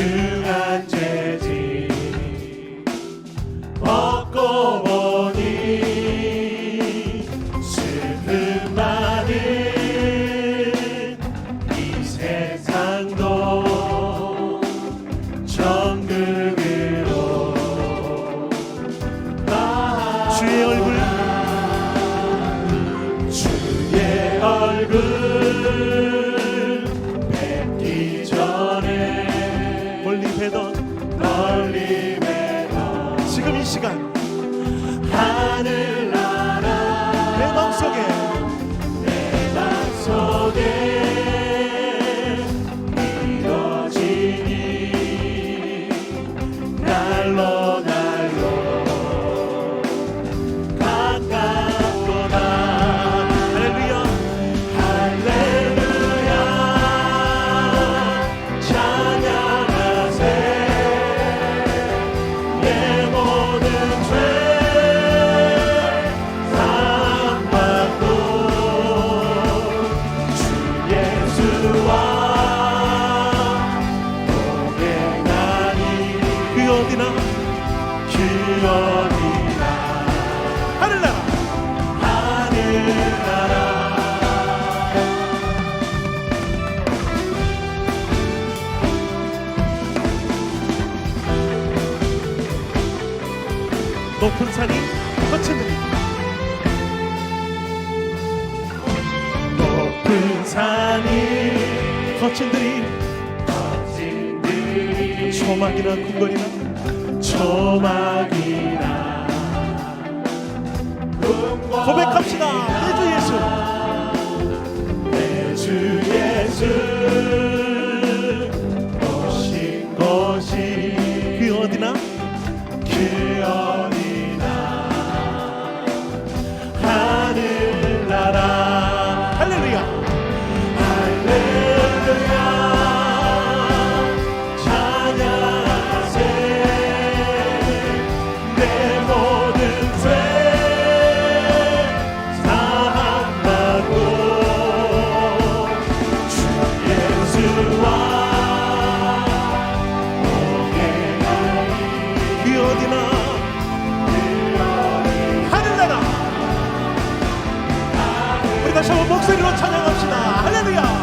중한 죄지. 먹고 보니 슬픈 말은 이 세상도 천국으로 시간. 하늘 어디나 그 어디나. 하늘나라. 하늘나라. 높은 산이 거친 들이 높은 산이 거친 들이 거친 들이 초막이나 궁궐이나 초막이나 고백합시다 목소리로 찬양합시다. 할렐루야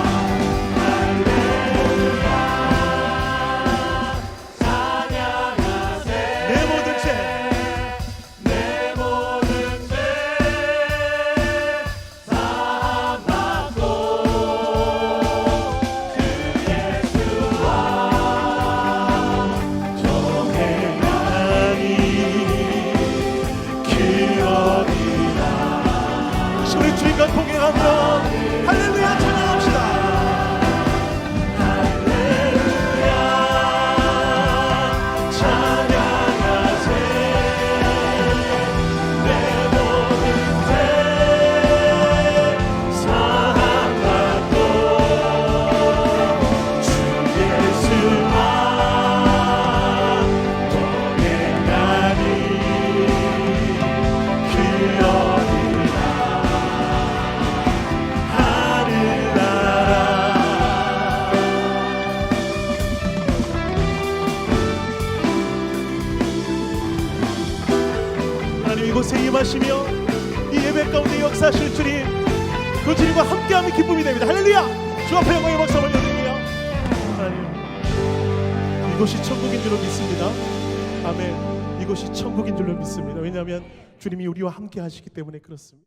우리 주님과 동행하며 할렐루야 임하시며 이 예배 가운데 역사하실 주님 그 주님과 함께하는 기쁨이 됩니다. 할렐루야! 주 앞에 영광의 박수 한번 드릴게요. 하나님 이곳이 천국인 줄로 믿습니다. 아멘. 이곳이 천국인 줄로 믿습니다. 왜냐하면 주님이 우리와 함께 하시기 때문에 그렇습니다